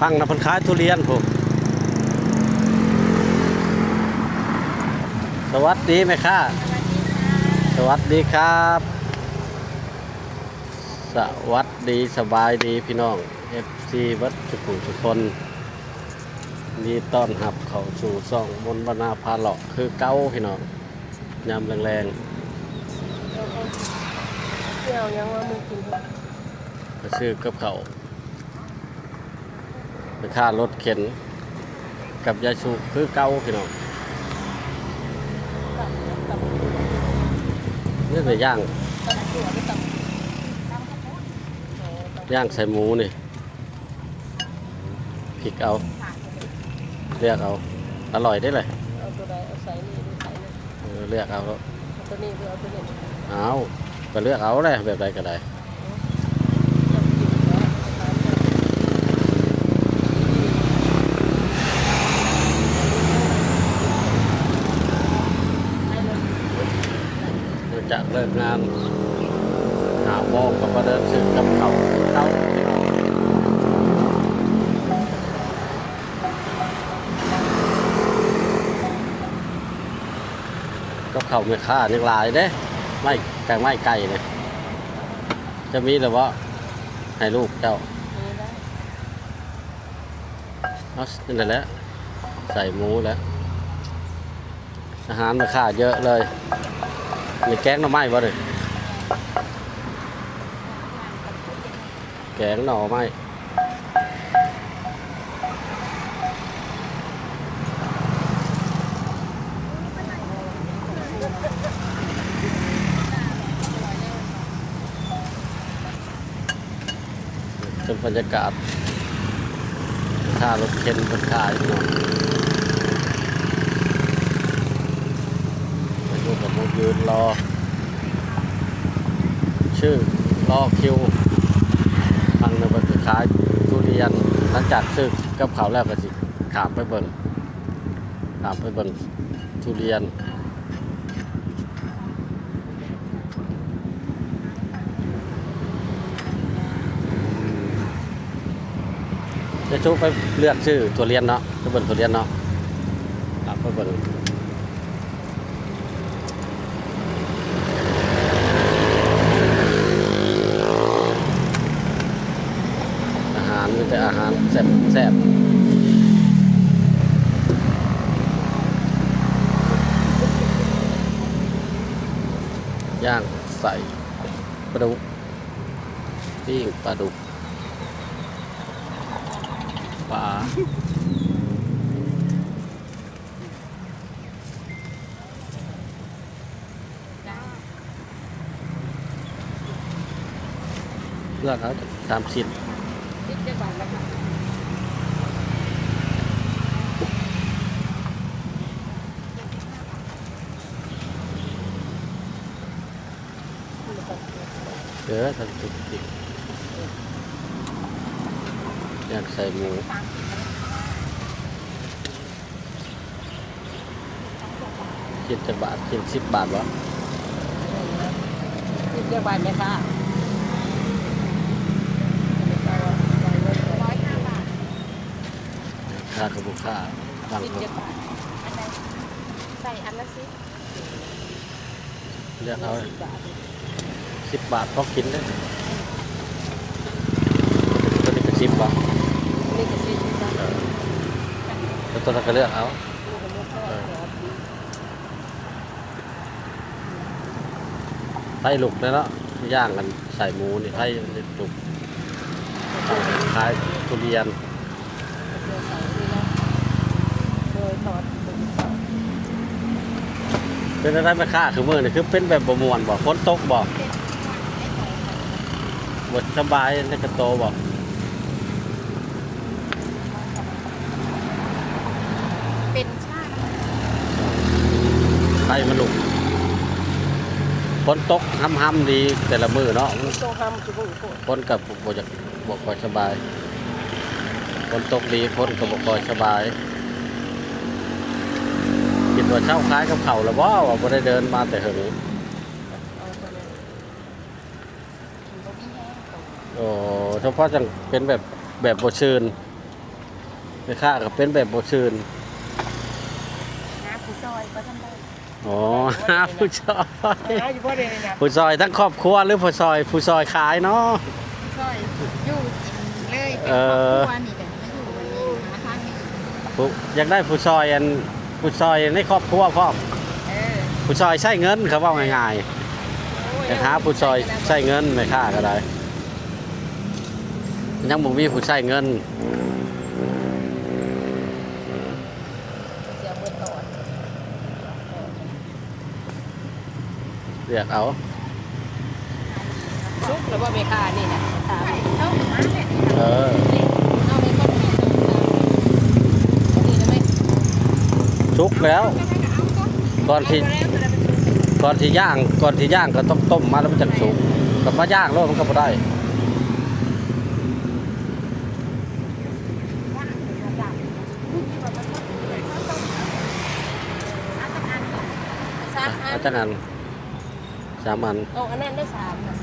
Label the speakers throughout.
Speaker 1: ฟังนะเพันขายทุเรียนผมสวัสดีไหมค่ะ สวัสดีครับ สวัสดีสบายดีพี่น้อง FC วัดสุขุมสุคนนี่ต้อนรับเข้าสู่ซ่องมนต์บรรณาพาเลาะคือเก้าพี่น้องยามแรง
Speaker 2: เที่ยวยังว่ามึงกินเถอะ
Speaker 1: ๆไปซื้อกับเขาว ไปค่ารถเข็น กับยาชูคือเก้าพี่น้อง
Speaker 2: กลับกลับ
Speaker 1: นี่แต่ย่าง
Speaker 2: ตอนตัวไปตับ
Speaker 1: ย่างใส่หมูนี่พริกเอาเลือกเอาอร่อยได้เลย
Speaker 2: เอาตัวใดเอาใส่นี่หรือใส่นี่
Speaker 1: เออเลือกเอา
Speaker 2: เอาตัวนี้หรือเอาตัวนี้
Speaker 1: เอาก็เลือกเอาเลยแบบใดก็ได้
Speaker 2: จะกินแล้วทานกัน
Speaker 1: หลังจากเลิกงานหาโมงก็มาเดินซื้อกับเขาเขากับเขาไม่ค่ายังหลายเด้ไม่แกงไม่ไก่เนี่ยจะมีหรือว่าให้ลูกเจ้าเอานี่แหละใส่หมูแล้วอาหารมาค่าเยอะเลย มีแกงหน่อไม้บ่เลยแกงหน่อไม้เป็นบรรยากาศค่ารถเข็นบนขายพี่ไปดูกับโม ยืนรอ ชื่อรอคิวทางในบันทึกขายทุเรียนหลังจากซื้อกับเขาวแล้วก็สิขามไปเบิ่งขามไปเบิ่งทุเรียนจะชุบไปเลือกชื่อทุเรียนเนาะไปเบิ่งทุเรียนเนาะขามไปเบิ่งอาหารมีแต่อาหารแซ่บแซ่บ ย่างใส่ปลาดุกปิ้งปลาดุกปลาเลือเขาตามชิ้น
Speaker 2: คิดจะบาทละค่ะ
Speaker 1: เดี๋ยวทำตุกติกอยากใส่หมูคิดจะบาทคิดสิบบาทวะ
Speaker 2: คิดจะบาทไหมค่ะ
Speaker 1: ค่ากระบุค่าบาง
Speaker 2: คิด
Speaker 1: คน
Speaker 2: จะบาท
Speaker 3: ใส่อันละสิ
Speaker 1: เรียกเอา
Speaker 2: สิบบาท
Speaker 1: สิบบาทพอกินได้ตัวนี้ก็สิบบาท
Speaker 2: นี่ก็สิบบาท
Speaker 1: เออแล้วตัวนั้นก็เลือกเอา
Speaker 2: นี่ก็ไม่พอ
Speaker 1: ไส้ลูกเลยเนาะย่างกันใส่หมูนี่ไส้ลูกคล้ายทุเรียน
Speaker 2: เดี๋ยวใส่นี่นะโดยตอดเป็นเสา
Speaker 1: เป็นอะไรไม่ค่าคือมือนี่คือเป็นแบบบมวนบ่ฝนตกบ่ บดสบายในกระโตบ่
Speaker 3: เป็นชาติ
Speaker 1: ไส้มันลุกฝนตกห้ำๆดีแต่ละมือเนาะ
Speaker 2: โตห้ามสุขุมโคตร
Speaker 1: ฝนกับบ่จะบ่ค่อยสบายฝนตกดีฝนกับบ่ค่อยสบายคิดว่าเช้าคล้ายกับเขาแล้วบ่ว่าบ่ได้เดินมาแต่หึง
Speaker 2: เอาไปเลย
Speaker 3: บ่มีแห้งตก
Speaker 1: โอ้เฉพาะจังเป็นแบบแบบบ่ชื่น
Speaker 2: เม่
Speaker 1: ค้าก็เป็นแบบบ่ชื่น
Speaker 3: นะผู้ซอยก็ทำได้
Speaker 1: อ๋อหาผู้ซอย
Speaker 2: หาอยู่บ่ได้เลยนะ
Speaker 1: ผู้ซอยทั้งครอบครัวหรือผู้ซอยผู้ซอยขายเนาะ
Speaker 3: ผู้ซอยอยู่กินเลยเป็น
Speaker 1: เอ
Speaker 3: ครอบ
Speaker 1: อ
Speaker 3: ครัวนี่กันไม่อยู่วันนี้หาทางนี้
Speaker 1: ผู้อยากได้ผู้ซอยอันผู้ซอยในครอบครัวพร้อม
Speaker 3: เออ
Speaker 1: ผู้ซอยใช้เงินเขาเว่าง่ายๆแต่หาผู้ซอยใช้เงินไม่ค่าก็ได้ ยังบ่มีผู้ใช้เงิน
Speaker 3: เสียเบิดตอด
Speaker 1: เรียกเอา
Speaker 2: ซุกแล้วบ่แม่ค้านี่นะถาม
Speaker 3: ใช่เข้ามาเนี่ย
Speaker 1: เออ
Speaker 3: เอาในก้นแม่นี่ได้ไหม
Speaker 1: ชุกแล้ว ก่อนที่
Speaker 3: เอาแล้วจะได้เป็นชุด
Speaker 1: ก่อนที่ย่าง ก่อนที่ย่างก็ต้องต้มมาแล้วมันจะสุกกับมาย่างแล้วมันก็บ่ได้
Speaker 3: สามอัน
Speaker 1: เอาจังอันสามอัน
Speaker 2: เอาอันนั้นได้สามน่ะ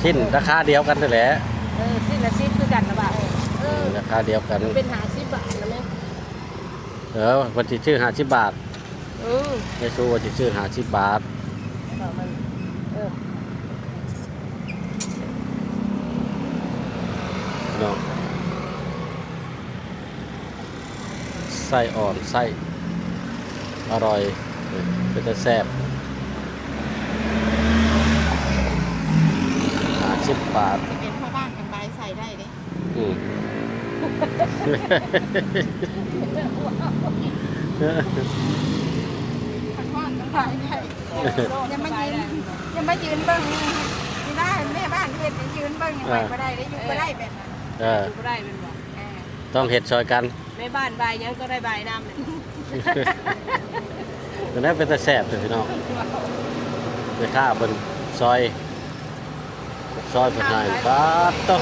Speaker 1: ชิ้นราคาเดียวกันนั่นแหละ
Speaker 2: เออสิ้นละสิ้นคือกันนะบ่าเออ
Speaker 1: ราคาเดียวกัน
Speaker 2: มัน เป็นหาสิบบาทนะแม่
Speaker 1: เออวันที่ชื่อหาสิบบาท
Speaker 2: เออ
Speaker 1: ไม่สู้วันที่ชื่อหาสิบบาท
Speaker 2: เอามันเออ
Speaker 1: เนาะไส้อ่อนไส้อร่อย เป็นแต่แซ่บหาสิบบาท
Speaker 3: เป็นพ่อบ้านกันใบใส่ได้เลย
Speaker 1: อืม
Speaker 3: พันพ่อกันใบได้ยังไม่ยืนยังไม่ยืนเบิ้งนี่ได้แม่บ้านเฮ็ดยืนเบิ้งยังไงก็ได้ได้อยู่ก็ได้แบบนั้น
Speaker 1: เออ
Speaker 2: ดูได้เป็นบ่
Speaker 3: เออ
Speaker 1: ต้องเห็ดซอยกัน
Speaker 2: แม่บ้านใบายยังก็ได้ใบายน้ำเลย
Speaker 1: ตัวนี้เป็นแต่แซ่บเลยพี่น้องไปข้าบนซอย ซอยเป็นไงบาทต้อง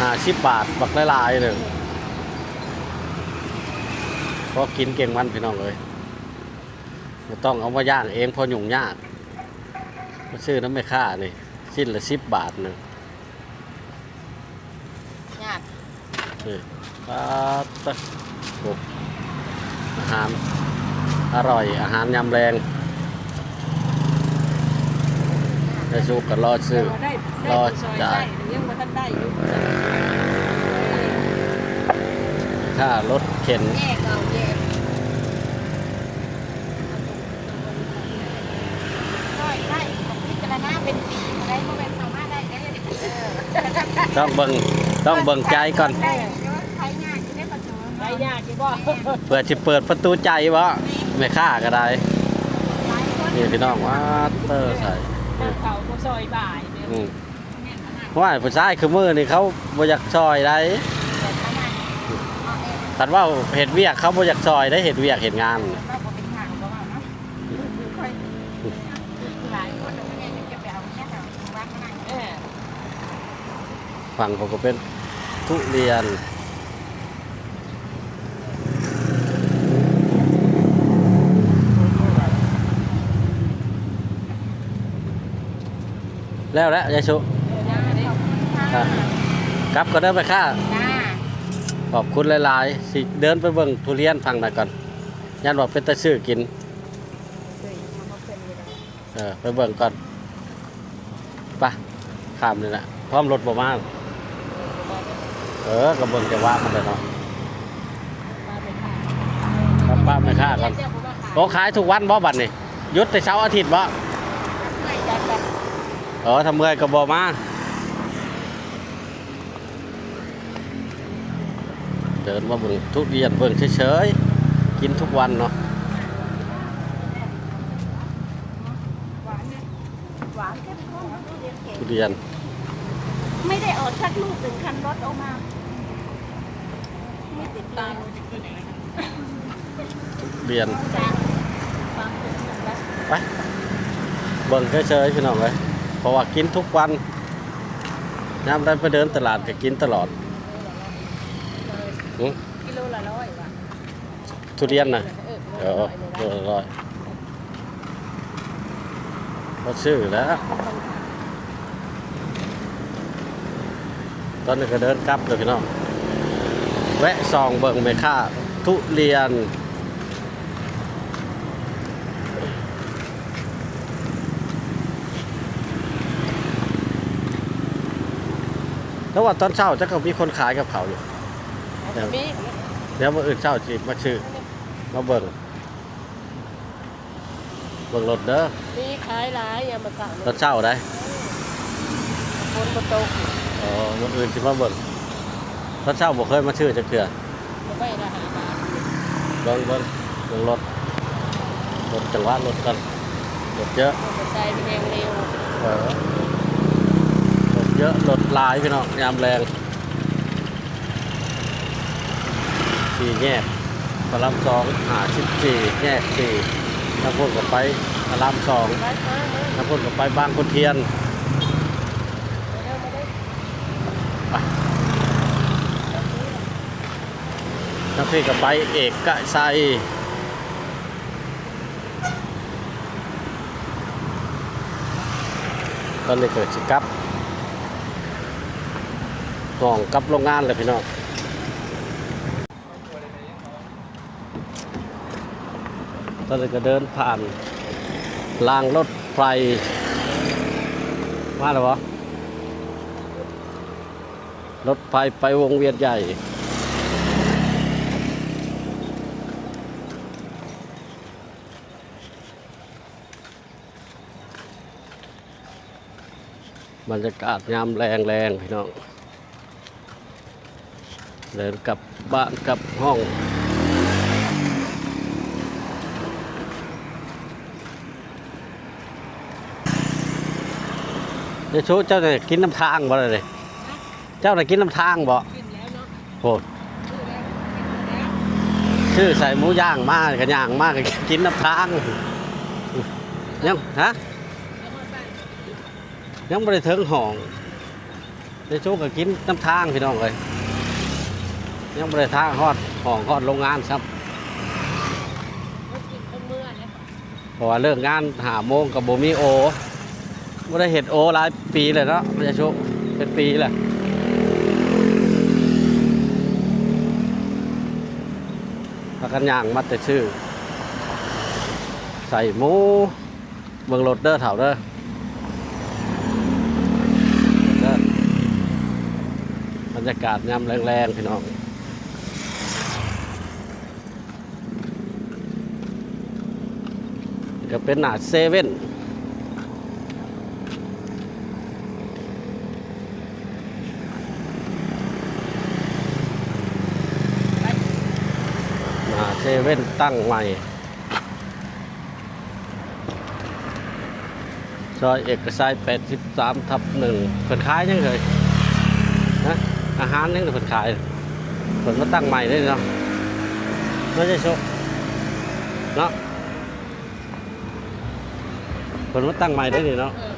Speaker 1: ห้าสิบบาทบักหลายๆเลยพอกินเก่งมันพี่น้องเลยไม่ต้องเอามาย่างเองเพอหยุ่งยากมาซื้อน้ำไม่ค่านี่ชิ้นละสิบบาทหนึ่ง
Speaker 3: ญาติ
Speaker 1: นี่บาทต้องโอ้อาหาร อร่อยอาหารยำแรงได้สู้กันรอซื้อ
Speaker 2: ได้
Speaker 1: รอ
Speaker 2: ซอย
Speaker 1: จ่าย
Speaker 2: ได้ยังบ่ทันได้อยู่
Speaker 1: ค่ารถเข็น
Speaker 3: แยกเอาแยกได้ได้ผมพิจารณาเป็นปีได้ก็เป็นสามารถได้ได้เออ
Speaker 1: ต้องเบิ่งต้องเบิ่งใจก่อน
Speaker 3: ได้ใช้งานที่ได้ประตู
Speaker 2: ใบยากอยู่บ่
Speaker 1: เพื่อจะเปิดประตูใจวะไม่ ค่าก็ได้
Speaker 3: หลายคน
Speaker 1: นี่พี่น้องว่าเตอร์ใส่
Speaker 2: น้ำเขาก็ซอยบ่ายเนี่ย
Speaker 1: อืมว่าผู้ชายคือมือนี่เขาบ่อยากซอยได้
Speaker 3: แต่ขนาดเอาเอง
Speaker 1: คันว่าเห็ดเวียกเขาบ่อยากซอยได้เห็ดเวียกเห็ดงาน
Speaker 3: เราก็เป็นทางก็ว่าเนาะค่อยหลายคนเราไม่ได้จะไปเอาแค่แถวบ้านข้างใน
Speaker 2: เออ
Speaker 1: ฝั่งผมก็เป็นทุเรียน แล้วแหละยายชุ
Speaker 3: จ้าได้ขอบคุณค่ะ
Speaker 1: กลับก็เดินไปค่า
Speaker 3: จ้า
Speaker 1: ขอบคุณหลายๆ สิเดินไปเบิ่งทุเรียนฟังหน่อยก่อนยันว่าเป็นตะซื้อกิน
Speaker 3: เคยทำมาเป็นอยู่แล้ว
Speaker 1: เออไปเบิ่งก่อนไปะข้ามนี่แหละพร้อมรถบ่มากเออก็เบิ่งจะว่ามันเลยเนาะครับป้าไม่ฆ่ากันโอ้ขายทุกวันบ่บัดนี่หยุดแต่เช้าร์อาทิตย์บ่
Speaker 3: ไม่จัดแบบ
Speaker 1: เออทำเมื่อยก็บ่มาเดินมาเบิ่งทุเรียนเบิ่งเฉยๆกินทุกวันเนาะ
Speaker 3: หวานเนี่ยหวานเข้มข้นทุเรียนเก่ง
Speaker 1: ทุเรียน
Speaker 3: ไม่ได้ออกชักลูกถึงคันรถออกมาไม่ติดตาม
Speaker 1: ทุเรียน
Speaker 3: จ้าฟังเป็นแบบว่า
Speaker 1: ไปเบิ่งเฉยๆพี่น้องเลยเพ ราะว่ากินทุกวันยามได้ไปเดินตลาดก็กินตลอดหึ
Speaker 2: กิโลละร้อยว่ะ
Speaker 1: ทุเรียนน่ะ
Speaker 2: เอ
Speaker 1: เอ
Speaker 2: อ
Speaker 1: อเออร้อยก็ซื้อแล้ว ตอนนี้ก็เดินกลับเลยพี่น้องเววะซองเบิ่งแม่ค้าทุเรียน แล้วว่าตอนเช้าจะเขามีคนขายกับเขาอยู่
Speaker 2: มี
Speaker 1: เดี๋ยวมื่ออื่นเช้าจีมาชื่อมาเบิ่งเบิ่งรถเด้อ
Speaker 2: มีขายหลายอย่ามาสั่ง
Speaker 1: ตอนเช้าได้
Speaker 2: คนบนโตะ
Speaker 1: อ๋อมื่ออื่นสิมาเบิ่งตอนเช้าบ่เคยมาชื่อจักเทื่อ
Speaker 2: ไม่ละหาบาท
Speaker 1: เบิ่งเบิ่งเบิ่งรถรถจังหวะรถกันรถเยอะ
Speaker 2: มอเตอร์ไซค์แรงเร็ว
Speaker 1: เออรถ เยอะรถหลายพี่น้องยามแรงสี่แยกพระรามสองหาสิบสี่แยกสี่ถ้าพูดกับไปพระรามสอง
Speaker 2: ไปมามา
Speaker 1: ถ้าพูดกับไปบางคนเทียน
Speaker 2: เร็วมาได้
Speaker 1: ถ้าพี่กับไปเอกกะไซตอนนี้เกิดสิกลั บห้องกับโรงงานเลยพี่น้องตอนนี้ก็เดินผ่านรางรถไฟมาแล้ววะรถไฟไปวงเวียนใหญ่ บรรยากาศยามแรงแรงพี่น้อง เดินกลับบ้านกลับห้องเดี๋ยวโชว์เจ้าจะกินน้ำทางบ่เลยเจ้าจะกินน้ำทางบ่
Speaker 2: กินแล้วเนาะ
Speaker 1: โหชื่อใส่หมูย่างมากกันย่างมากก็กินน้ำทางยังฮะยังไม่ได้ถึงห้องในช่วงก็กินน้ำทางพี่น้องเลย ยังไม่ได้ทางฮอดห้องฮอดโรงงานครับ
Speaker 2: เขากินข้าวเมื่อเนี่ย
Speaker 1: เพราะว่าเลิกงานหาโมงกับโบมีโอไม่ได้เห็ดโอหลายปีเลยเนาะไม่ใช่ช่วงเป็นปีแหละพากันย่างมัดแต่ชื่อ ใส่หมูเบิ่งรถเด้อเถ่าเด้อเด้อบรรยากาศยามแรงๆพี่น้อง ก็เป็นหนาเซเว่นหนาเซเว่นตั้งใหม่ซอยเอกชัย83 ทับหนึ่งเพิ่นขายยังเลยนะอาหารยังเพิ่นขายเพิ่นมาตั้งใหม่ได้เนาะไม่ใช่โชคเนาะ คนมาตั้งใหม่ได้นี่เนาะ
Speaker 2: เออ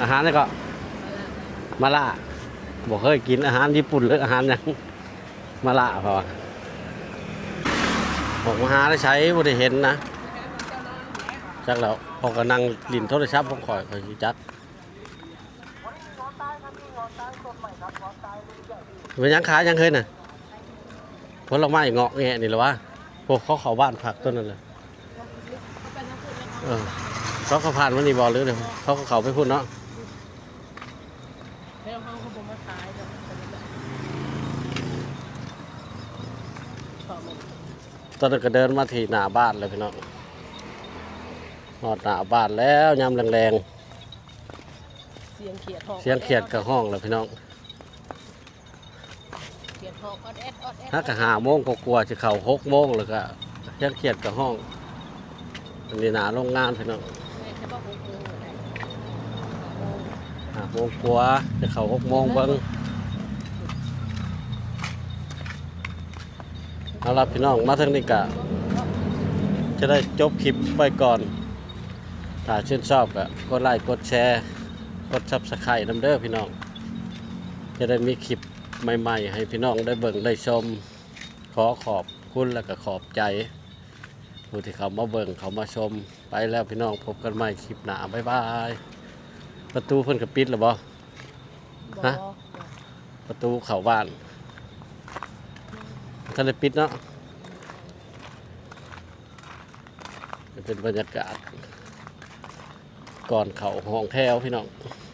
Speaker 1: อาหารนี่ก็มาล่าบอกเคยกินอาหารญี่ปุ่นหรืออาหารหยังมาล่าพอบอกมาหาได้ใช้บ่ได้เห็นนะจักแล้วพอก็นั่งลินโทรศัพท์ผมคอยคอยสิจักเป็นหยังขายหยังเคยน่ะผลไม้เงาะแงะนี่เหรอวะพวกเขาเข้าบ้านผักต้นนั่นเลย
Speaker 2: ไปนะพูดแล้ว
Speaker 1: เออเขาเขาผ่านวันนี้บอลหรือเดี๋ยวเขาก็เขาไปพูดเนาะ
Speaker 2: แล้วเขาเขาบอกมาขายแล้วขอมัน
Speaker 1: ตอนนั้นก็เดินมาที่หน้าบ้านเลยพี่น้องหอดหน้าบ้านแล้วยามแรง
Speaker 2: เสียงเขียดหอก
Speaker 1: ๆเสียงเขียดกับห้องเลยพี่น้อง
Speaker 2: เขียดหอกออดแอดออดแอด
Speaker 1: ถ้าก็หาโมงก็กลัวจะเข้าหกโมงแล้วก็เสียงเขียดกับห้อง อันนี้หนาโรงงานพี่น้อง
Speaker 2: แม่แค่บอกหก
Speaker 1: โมงกลัวาจะเข้าหกโมงเบิ้งเอาล่ะพี่น้องมาถึงนี่กะจะได้จบคลิปไปก่อน ถ้าชื่นชอบก็กดไลค์กดแชร์กดซับสไครต์น้ำเด้อพี่น้อง จะได้มีคลิปใหม่ ๆ ให้พี่น้องได้เบิ่งได้ชม ขอขอบคุณและก็ขอบใจ ผู้ที่เขามาเบิ่งเขามาชมไปแล้วพี่น้องพบกันใหม่คลิปหน้าบ๊ายบายประตูเพิ่นก็ปิดแล้วบ่
Speaker 2: บอก
Speaker 1: ฮะประตูเข้าบ้านทะเลปิดเนาะจะเป็นบรรยากาศ ก่อนเขาห้องแถวพี่น้อง
Speaker 2: เ